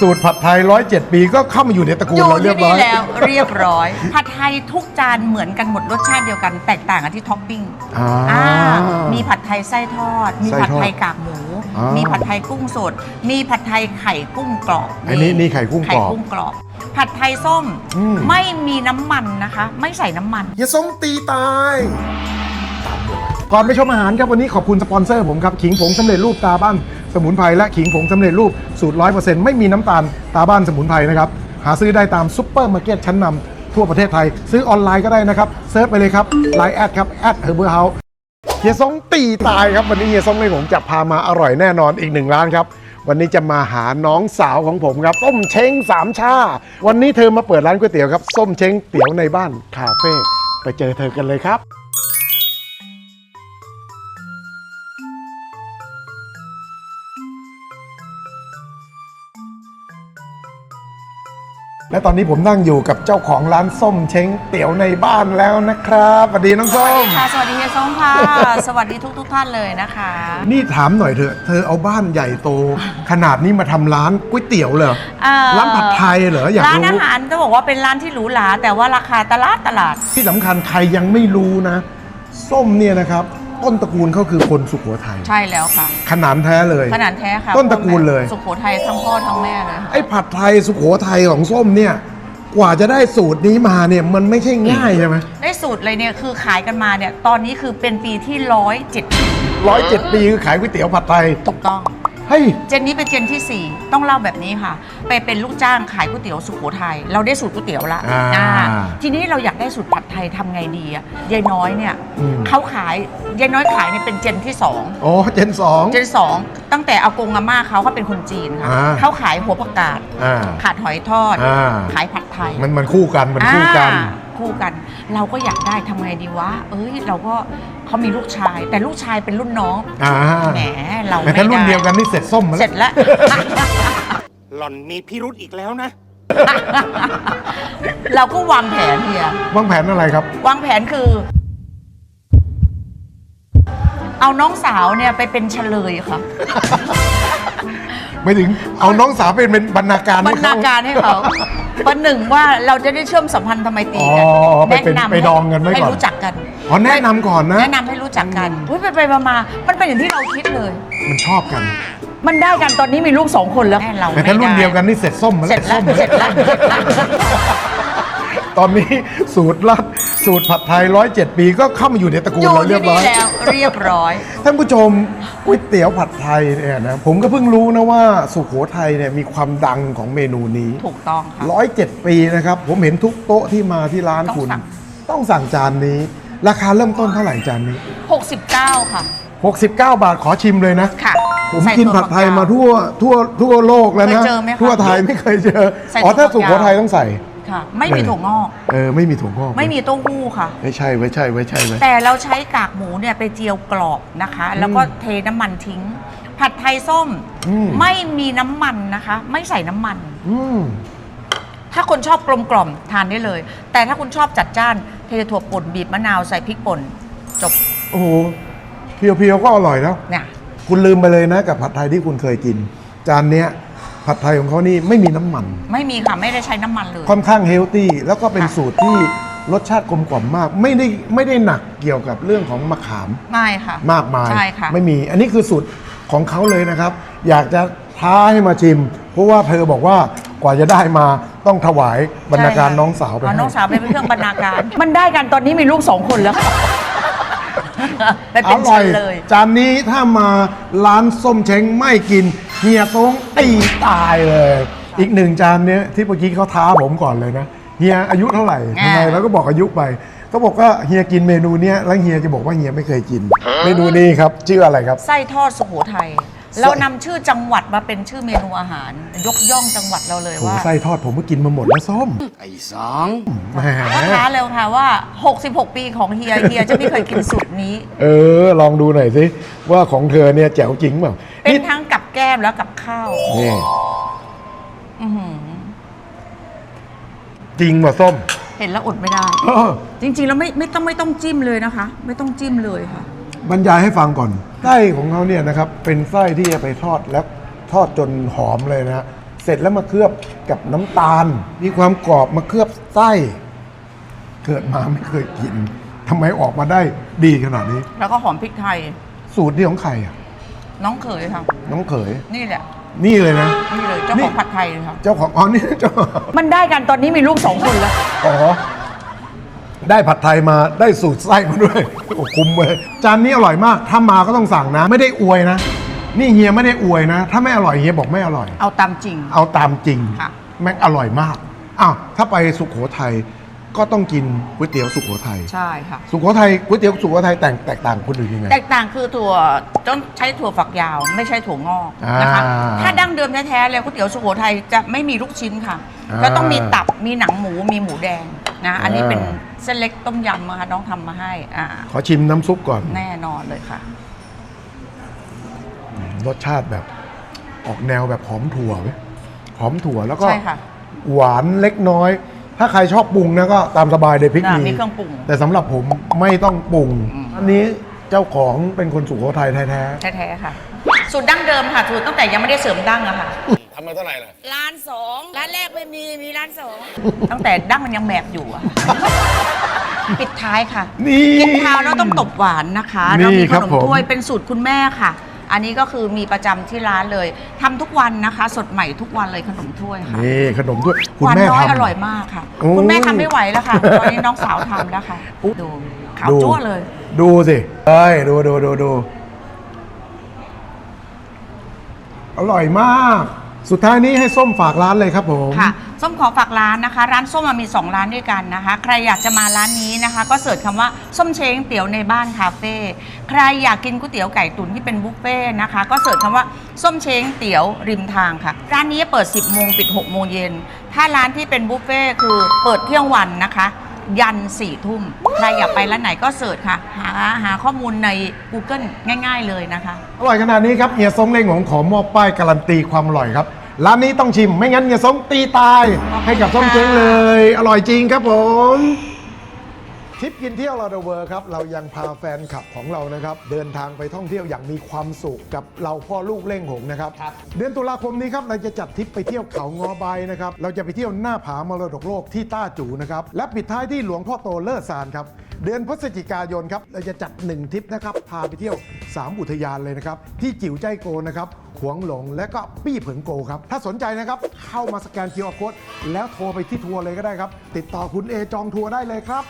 สูตรผัดไทย107ปีก็เข้ามาอยู่ในตระกูลอยู่เราเรียที่บร้อนี่ย แล้วเรียบร้อย ผัดไทยทุกจานเหมือนกันหมดรสชาติเดียวกัน แตกต่างกันที่ท็อปปิ้งอ่าอ่ามีผัดไทยไส้ทอด มีไส้ทอดผัดไทยกากหมู อ่ามีมีผัดไทยกุ้งสด มีผัดไทยไข่กุ้งกรอบอันนี้นี่ไข่กุ้งกรอบไข่กุ้งกรอบ ผัดไทยส้มอืม ไม่มีน้ำมันนะคะ ไม่ใส่น้ำมัน เฮียสงตีตาย ก่อนไปชมอาหารครับวันนี้ขอบคุณสปอนเซอร์ผมครับ ขิงผงสำเร็จรูปตาบ้าน สมุนไพรและขิงผงสำเร็จรูปสูตร 100%ไม่มีน้ำตาลตาบ้านสมุนไพรนะครับหาซื้อได้ตามซุปเปอร์มาร์เก็ตชั้นนำทั่วประเทศไทย ซื้อออนไลน์ก็ได้นะครับเซิร์ชไปเลยครับไลน์แอดครับแอดเฮอร์เบอร์เฮาเฮียซงตีตายครับวันนี้เฮียซงให้ผมจะพามาอร่อยแน่นอนอีกหนึ่งร้านครับวันนี้จะมาหาน้องสาวของผมครับส้มเช้งสามชา วันนี้เธอมาเปิดร้านก๋วยเตี๋ยวครับ ส้มเช้งเตี๋ยวในบ้านคาเฟ่ไปเจอเธอกันเลยครับ และตอนนี้ผมนั่งอยู่กับเจ้าของร้านส้มเช้งเตี๋ยวในบ้านแล้วนะครับสวัสดีน้องส้ม ค่ะ สวัสดีเฮียส้มค่ะ สวัสดีทุกทุกๆท่านเลยนะคะ นี่ถามหน่อยเถอะ เธอเอาบ้านใหญ่โต ขนาดนี้มาทำร้านก๋วยเตี๋ยวเหรอ เอ่อร้านผัดไทยเหรออยากร้านอารู้ หารต้องบอกว่าเป็นร้านที่หรูหราแต่ว่าราคาตลาดตลาด ที่สำคัญใครยังไม่รู้นะ ส้มเนี่ยนะครับ ต้นตระกูลเขาคือคนสุโขทัยใช่แล้วค่ะ ขนานแท้เลย ขนาดแท้ค่ะต้นตระกูลเลย สุโขทัยทั้งพ่อทั้งแม่เลยไอ้ผัดไทยสุโขทัยของส้มเนี่ย กว่าจะได้สูตรนี้มาเนี่ยมันไม่ใช่ง่ายใช่ไหมได้สูตรเลยเนี่ยคือขายกันมาเนี่ยตอนนี้คือเป็นปีที่ร้อยเจ็ดร้อยเจ็ดปีคือขายก๋วยเตี๋ยวผัดไทย ถูกต้อง เฮ้ย เจนนี้เป็นเจนที่ 4 ต้องเล่าแบบนี้ค่ะ ไปเป็นลูกจ้างขายก๋วยเตี๋ยวสุโขทัยเราได้สูตรก๋วยเตี๋ยวละอ่าอ่าทีนี้เราอยากได้สูตรผัดไทยทำไงดีอะยายน้อยเนี่ยอืม เขาขายยายน้อยขายเนี่ยเป็นเจนที่2โอ้เจนสอง เจนสองตั้งแต่อากงอาม่าเขาเขาเป็นคนจีนค่ะอ่า เขาขายหัวผักกาดอ่า ขาดหอยทอด อ่า ขายผัดไทยมันมันคู่กันมันคู่กัน อ่าคู่กัน เราก็อยากได้ทำไงดีวะ เอ้ย เราก็ เขามีลูกชาย แต่ลูกชายเป็นรุ่นน้องอ่าแหมเราแต่ไม่ถ้ารุ่นได้เดียวกันนี่เสร็จส้มมาเสร็จแล้ว หล่อนมีพิรุธอีกแล้วนะ เราก็วางแผนเฮียวางแผนอะไรครับ วางแผนคือ เอาน้องสาวเนี่ยไปเป็นเฉลยค่ะไม่ถึงเอาน้องสาวเป็นเป็นบรรณาการบรให้รเขณาการให้เขา ประหนึ่งว่าเราจะได้เชื่อมสัมพันธ์ทำไมตรีกัอ๋อไปเป็นแะำไปดองกันไว้ก่อน ให้รู้จักกัน อ๋อแนะนำก่อนนะ แนะนำให้รู้จักกันอุ้ยไปไปมามามันเป็นอย่างที่เราคิดเลย มันชอบกัน มันได้กันตอนนี้มีลูกสองคนแล้วเราแต่ถ้ารุ่นเดียวกันนี่เสร็จส้มมาเสร็จแล้วส้มเสร็จแล้วเสร็จแล้ว ตอนนี้สูตรลัด สูตรผัดไทยร้อยเจ็ดปีก็เข้ามาอยู่ในตระกูลอยู่เราเรียที่บร้อนี่ย แล้วเรียบร้อย ท่านผู้ชมก๋วยเตี๋ยวผัดไทยเนี่ยนะผมก็เพิ่งรู้นะว่าสุโขทัยเนี่ยมีความดังของเมนูนี้ถูกต้องค่ะ ร้อยเจ็ดปีนะครับ ผมเห็นทุกโต๊ะที่มาที่ร้านต้องคุณ สั่ง ต้องสั่งจานนี้ ราคาเริ่มต้นเท่าไหร่จานนี้ 69 ค่ะ 69 บาทขอชิมเลยนะ ค่ะผมใส่กินถั่วผัดไทยฝักยาวมาทั่วทั่วทั่วโลกแล้วนะ เคยเจอไหมคะทั่วไทยไม่เคยเจอใส่อ๋อถ้าถั่สุวฝัโขกยาวทัยต้องใส่ ค่ะ ไม่มีถั่วงอก เออไม่มีถั่วงอกไม่มีเต้าหู้ค่ะ ไม่ใช่ไว้ใช่ไว้ใช่ไว้แต่เราใช้กากหมูเนี่ยไปเจียวกรอบนะคะ แล้วก็เทน้ำมันทิ้ง ผัดไทยส้มอืมไม่มีน้ำมันนะคะ ไม่ใส่น้ำมัน อืมถ้าคนชอบกลมกล่อมทานได้เลย แต่ถ้าคุณชอบจัดจ้านเทถั่วป่นบีบมะนาวใส่พริกป่นจบโอ้โหเพียวๆก็อร่อยแล้ว เนี่ย คุณลืมไปเลยนะกับผัดไทยที่คุณเคยกิน จานเนี้ย ผัดไทยของเขานี่ไม่มีน้ำมัน ไม่มีค่ะ ไม่ได้ใช้น้ำมันเลย ค่อนข้างเฮลตี้แล้วก็เป็นค่ะสูตรที่รสชาติกลมกล่อมมาก ไม่ได้ไม่ได้หนักเกี่ยวกับเรื่องของมะขามไม่ค่ะมากมาย ใช่ค่ะ ไม่มีอันนี้คือสูตรของเขาเลยนะครับ อยากจะท้าให้มาชิม เพราะว่าเธอบอกว่ากว่าจะได้มาต้องถวายบรรณาการใช่ค่ะน้องสาวไปอ๋อให้ น้องสาวไปเป็นเครื่องบรรณาการ มันได้กันตอนนี้มีลูกสองคนแล้วไปอเป็นร่เฉอยลย จานนี้ถ้ามาร้านส้มเช้งไม่กิน เฮียต้องตีตายเลย อีกหนึ่งจานเนี้ยที่เมื่อกี้เขาท้าผมก่อนเลยนะเฮียอายุเท่าไหร่ทำไมอ่าแล้วก็บอกอายุไปก็บอกว่าเฮียกินเมนูเนี้ยแล้วเฮียจะบอกว่าเฮียไม่เคยกิน เมนูนี้ครับชื่ออะไรครับ ไส้ทอดสุโขทัยเรานำชื่อจังหวัดมาเป็นชื่อเมนูอาหาร ยกย่องจังหวัดเราเลยโอ้ว่าไส้ทอดผมก็กินมาหมดแล้วส้มไอ้สอง แหมก็ท้าเร็วค่ะว่า 66 ปีของเฮียเฮียจะไม่เคยกินสูตรนี้ เออ ลองดูหน่อยสิว่าของเธอเนี่ยแจ๋วจริงเปล่าเป็นนี่ทั้งกับ แก้มแล้วกับข้าวนี่อื้อหือจริงว่ะส้มเห็นแล้วอดไม่ได้ เออจริง ๆ แล้วไม่ไม่ต้องไม่ต้องจิ้มเลยนะคะ ไม่ต้องจิ้มเลยค่ะ บรรยายให้ฟังก่อน ไส้ของเขาเนี่ยนะครับ เป็นไส้ที่จะไปทอดแล้วทอดจนหอมเลยนะสเสร็จแล้วมาเคลือบกับน้ำตาล มีความกรอบมาเคลือบไส้ เกิดมาไม่เคยกินทำไมออกมาได้ดีขนาดนี้ แล้วก็หอมพริกไทย สูตรนี้ของใครอะ น้องเขยค่ะ น้องเขย นี่แหละ นี่เลยนะ นี่เลยเจ้านี่ของผัดไทยเลยค่ะ เจ้าของอ๋อนี่เจ้ามันได้กันตอนนี้มีลูกสองคนแล้ว อ๋อ ได้ผัดไทยมาได้สูตรไส้มาด้วยโอ้คุ้มเลยจานนี้อร่อยมาก ถ้ามาก็ต้องสั่งนะ ไม่ได้อวยนะ นี่เฮียไม่ได้อวยนะ ถ้าไม่อร่อยเฮียบอกไม่อร่อย เอาตามจริง เอาตามจริง ค่ะ แม่งอร่อยมากอ้าวถ้าไปสุโขทัย ก็ต้องกินก๋วยเตี๋ยวสุโขทัยใช่ค่ะ สุโขทัยก๋วยเตี๋ยวสุโขทัยแตกแตกต่างคนอื่นยังไง แตกต่างคือถั่วต้องใช้ถั่วฝักยาว ไม่ใช่ถั่วงอกนะคะอ่าถ้าดั้งเดิมแท้ๆเลยก๋วยเตี๋ยวสุโขทัยจะไม่มีลูกชิ้นค่ะอ่าจะต้องมีตับมีหนังหมูมีหมูแดงนะอันนี้อ่า เป็นเส้นเล็กต้มยำนะคะน้องทำมาให้อ่าขอชิมน้ำซุปก่อน แน่นอนเลยค่ะ รสชาติแบบออกแนวแบบหอมถั่วเว้ยหอมถั่วแล้วก็ใช่ค่ะ หวานเล็กน้อย ถ้าใครชอบปรุงนะก็ตามสบายเลยพริกอ่ามีมีเครื่องปรุงแต่สำหรับผมไม่ต้องปรุง อืม อันนี้เจ้าของเป็นคนสุโขทัยแท้แท้ๆค่ะ สูตรดั้งเดิมค่ะสูตรตั้งแต่ยังไม่ได้เสริมดั้งอะค่ะ ทำมาเท่าไหร่ล่ะ ร้านสองร้านแรกไม่มีมีร้านสอง ตั้งแต่ดั้งมันยังแมบอยู่อะปิดท้ายค่ะๆนี่ กินข้าวแล้วต้องตบหวานนะคะนี่เรามีคขรับนมผม ถ้วยเป็นสูตรคุณแม่ค่ะ อันนี้ก็คือมีประจำที่ร้านเลยทำทุกวันนะคะ สดใหม่ทุกวันเลยขนมถ้วยค่ะนี่ขนมถ้วยคุณหวานแม่น้อยทำอร่อยมากค่ะ โอ้คุณแม่ทำไม่ไหวแล้วค่ะ ตอนนี้น้องสาวทำแล้วค่ะดูขาวดูจั่วเลย ดูสิเอ้ยดูดูดูดูอร่อยมาก สุดท้ายนี้ให้ส้มฝากร้านเลยครับผม ค่ะ ส้มขอฝากร้านนะคะ ร้านส้มมี 2 ร้านด้วยกันนะคะ ใครอยากจะมาร้านนี้นะคะ ก็เสิร์ชคำว่าส้มเช้งเตี๋ยวในบ้านคาเฟ่ใครอยากกินก๋วยเตี๋ยวไก่ตุ๋นที่เป็นบุฟเฟ่ต์นะคะ ก็เสิร์ชคำว่าส้มเช้งเตี๋ยวริมทางค่ะ ร้านนี้เปิด 10โมงปิด6โมงเย็นถ้าร้านที่เป็นบุฟเฟ่ต์คือเปิดเที่ยงวันนะคะ ยันสี่ทุ่มใครอยากไปร้านไหนก็เสิร์ชค่ะ หาหาข้อมูลใน Google ง่าย ๆ เลยนะคะ อร่อยขนาดนี้ครับเฮียซงเล้งของขอมอบป้ายการันตีความอร่อยครับ ร้านนี้ต้องชิมไม่งั้นเงียส้มตีตายให้กับส้มเจ๊งเลย อร่อยจริงครับผม ทริปกินเที่ยวเราเดอะเวอร์ครับ เรายังพาแฟนคลับของเรานะครับ เดินทางไปท่องเที่ยวอย่างมีความสุขกับเราพ่อลูกเล่งหงนะครับ เดือนตุลาคมนี้ครับเราจะจัดทริปไปเที่ยวเขางอใบนะครับ เราจะไปเที่ยวหน้าผามรดกโลกที่ต้าจูนะครับ และปิดท้ายที่หลวงพ่อโตเลิศซานครับ เดือนพฤศจิกายนครับ เราจะจัด 1ทริปนะครับ พาไปเที่ยว 3 อุทยานเลยนะครับ ที่จิ๋วใจโกนะครับขวงหลง และก็ปี้เผิงโกครับ ถ้าสนใจนะครับ เข้ามาสแกน QR Code แล้วโทรไปที่ทัวร์เลยก็ได้ครับ ติดต่อคุณเอจองทัวร์ได้เลยครับ